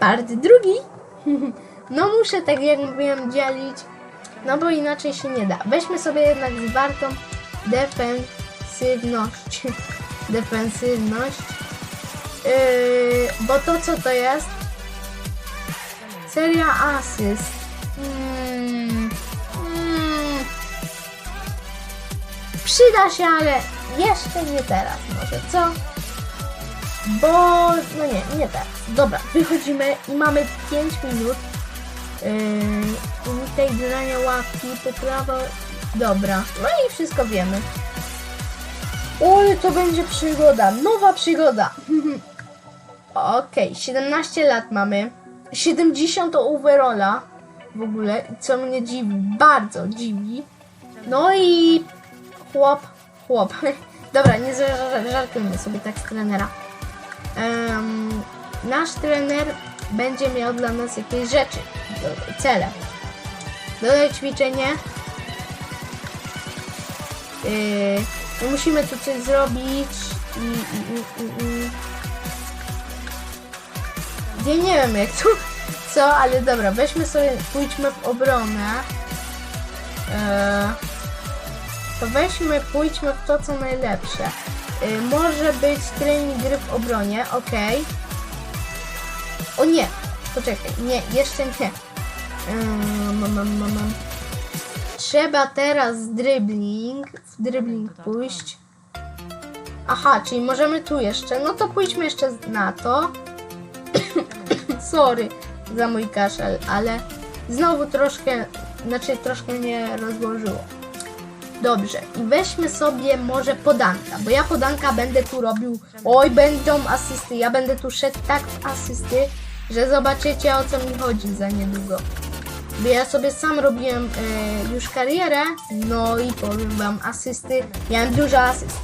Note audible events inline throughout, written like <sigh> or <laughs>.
part drugi. <laughs> No muszę, tak jak mówiłem, dzielić, no bo inaczej się nie da. Weźmy sobie jednak zwartą defensywność. <laughs> Defensywność. Yy, bo to co to jest? Seria asyst. Mm, mm. Przyda się, ale jeszcze nie teraz może, co? Bo, no nie, nie teraz. Dobra, wychodzimy i mamy 5 minut. Yy, unikaj grania łapki, poprawa. Dobra, no i wszystko wiemy. Oj, to będzie przygoda, nowa przygoda. <laughs> Okej, 17 lat mamy. 70 overalla w ogóle, co mnie dziwi, bardzo dziwi. No i chłop, chłop. <laughs> Dobra, nie ża- żartujmy sobie tak z trenera. Em, nasz trener będzie miał dla nas jakieś rzeczy, cele. Dodaj ćwiczenie. Yy, musimy tu coś zrobić i, i, i, i. Ja nie wiem jak tu, co, ale dobra, weźmy sobie, pójdźmy w obronę. Eee, to weźmy, pójdźmy w to, co najlepsze. Eee, może być trening gry w obronie, ok. O nie, poczekaj, nie, jeszcze nie. Mam, mam, mam, mam. Trzeba teraz dribbling, w dribbling pójść. Aha, czyli możemy tu jeszcze, no to pójdźmy jeszcze na to. <coughs> Sorry za mój kaszel, ale znowu troszkę, znaczy troszkę mnie rozłożyło. Dobrze, i weźmy sobie może podanka, bo ja podanka będę tu robił, oj będą asysty, ja będę tu szedł tak w asysty, że zobaczycie o co mi chodzi za niedługo. Bo ja sobie sam robiłem e, już karierę, no i powiem wam, asysty, miałem dużo asyst.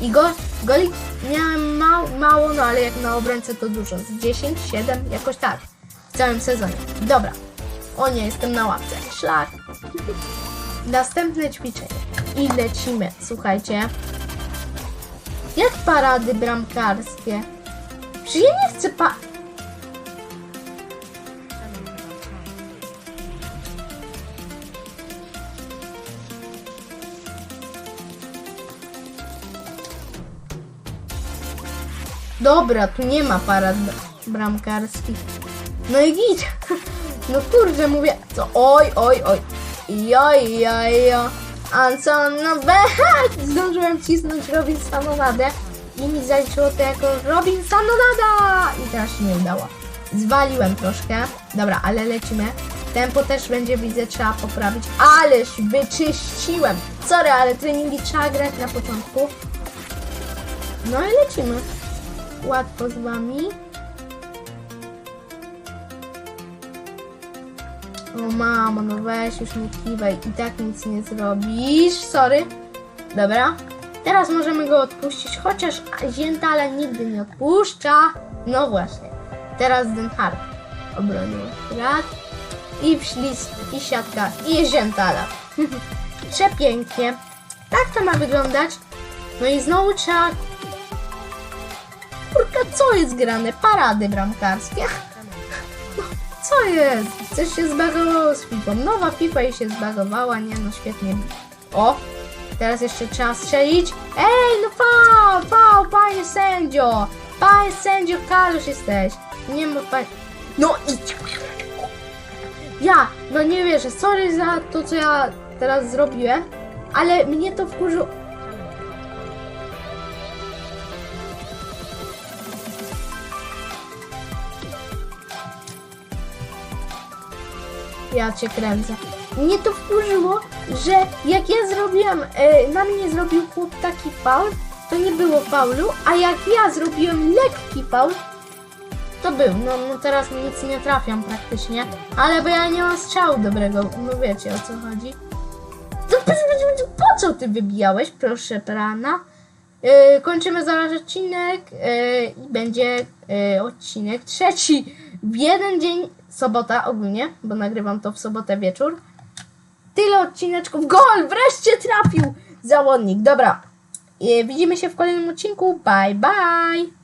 I go, goli miałem mało, no ale jak na obrońcę to dużo, z 10, 7, jakoś tak, w całym sezonie. Dobra, o nie, jestem na łapce, szlak. Następne ćwiczenie i lecimy, słuchajcie. Jak parady bramkarskie? Czy ja nie chcę pa... Dobra, tu nie ma parad br- bramkarskich. No i git. <laughs> No kurczę, mówię, co? Oj, oj, oj. Joj, joj, jo. Anson, no be- <laughs> Zdążyłem wcisnąć Robin Sanonadę i mi zaliczyło to jako Robin Sanonada! I teraz się nie udało. Zwaliłem troszkę. Dobra, ale lecimy. Tempo też będzie, widzę, trzeba poprawić. Ależ wyczyściłem. Sorry, ale treningi trzeba grać na początku. No i lecimy. Łatwo z wami. O mamo, no weź już nie kiwaj i tak nic nie zrobisz. Sorry. Dobra. Teraz możemy go odpuścić, chociaż Zientala nigdy nie odpuszcza. No właśnie. Teraz Den obronił akurat. I wślizg, i siatka, i Zientala. <laughs> Przepięknie. Tak to ma wyglądać. No i znowu trzeba... Kurka, co jest grane? Parady bramkarskie. Co jest? Coś się zbagowało z FIFA. Nowa FIFA i się zbagowała, nie no świetnie. O! Teraz jeszcze trzeba strzelić. Ej, no fał, fał, panie sędzio! Panie sędzio, Kalusz jesteś. Nie ma pan... No idź! Ja, no nie wierzę, sorry za to, co ja teraz zrobiłem, ale mnie to wkurzyło. Ja cię kręcę. Mnie to wkurzyło, że jak ja zrobiłem, e, na mnie zrobił chłop taki faul, to nie było faulu, a jak ja zrobiłem lekki faul, to był. No, no teraz nic nie trafiam praktycznie, ale bo ja nie mam strzału dobrego, no wiecie o co chodzi. To po, po co ty wybijałeś, proszę pana? Yy, kończymy zaraz odcinek yy, i będzie yy, odcinek trzeci w jeden dzień, sobota ogólnie, bo nagrywam to w sobotę wieczór. Tyle odcineczków. Gol! Wreszcie trafił zawodnik. Dobra. Yy, widzimy się w kolejnym odcinku. Bye, bye!